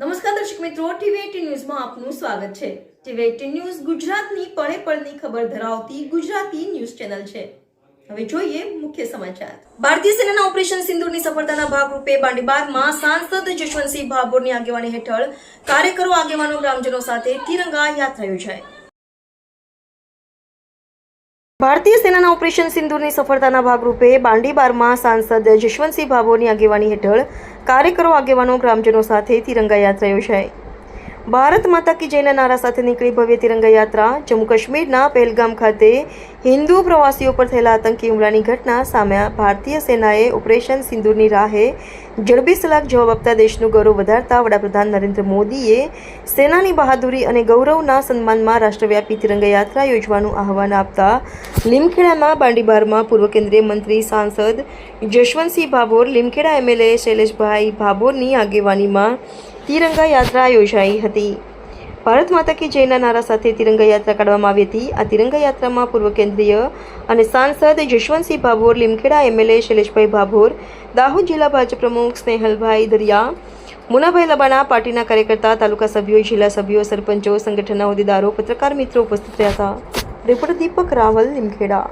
નમસ્કાર દર્શક મિત્રો ટીવી ન્યૂઝમાં આપનું સ્વાગત છે. ટીવી એટીન ન્યૂઝ ગુજરાતની પળે પળની ખબર ધરાવતી ગુજરાતી ન્યૂઝ ચેનલ છે. હવે જોઈએ મુખ્ય સમાચાર. ભારતીય સેનાના ઓપરેશન સિંદુરની સફળતાના ભાગરૂપે બાંડીબારમાં સાંસદ જશવંતસિંહ ભાભોરની આગેવાની હેઠળ કાર્યકરો, આગેવાનો, ગ્રામજનો સાથે તિરંગા યાત્રા યોજાઈ. ભારતીય સેનાના ઓપરેશન સિંદૂરની સફળતાના ભાગરૂપે બાંડીબારમાં સાંસદ જશવંતસિંહ ભાભોરની આગેવાની હેઠળ કાર્યકરો આગેવાનો ગ્રામજનો સાથે તિરંગા યાત્રા યોજાઈ. ભારત માતા કી જયના નારા સાથે નીકળી ભવ્ય તિરંગા યાત્રા જમ્મુ કાશ્મીરના પહેલગામ ખાતે હિન્દુ પ્રવાસીઓ પર થયેલા આતંકી હુમલાની ઘટના સામે ભારતીય સેનાએ ઓપરેશન સિંદૂરની રાહે ઝડપી સલાક જવાબ આપતા દેશનું ગૌરવ વધારતા વડાપ્રધાન નરેન્દ્ર મોદીએ સેનાની બહાદુરી અને ગૌરવના સન્માનમાં રાષ્ટ્રવ્યાપી તિરંગા યાત્રા યોજવાનું આહવાન આપતા લીમખેડામાં બાંડીબારમાં પૂર્વ કેન્દ્રીય મંત્રી સાંસદ જશવંતસિંહ ભાભોર, લીમખેડા એમએલએ શૈલેષભાઈ ભાભોરની આગેવાનીમાં તિરંગા યાત્રા યોજાઈ હતી. ભારત માતા કી જયના નારા સાથે તિરંગા યાત્રા કાઢવામાં આવી હતી. આ તિરંગા યાત્રામાં પૂર્વ કેન્દ્રીય અને સાંસદ જશવંતસિંહ ભાભોર, લીમખેડા એમએલએ શૈલેષભાઈ ભાભોર, દાહોદ જિલ્લા ભાજપ પ્રમુખ સ્નેહલભાઈ દરિયા, મુનાભાઈ લબાણા પાર્ટીના કાર્યકર્તા, તાલુકા સભ્યો, જિલ્લા સભ્યો, સરપંચો, સંગઠનના હોદ્દેદારો, પત્રકાર મિત્રો ઉપસ્થિત રહ્યા હતા. રિપોર્ટર દીપક રાવલ, લીમખેડા.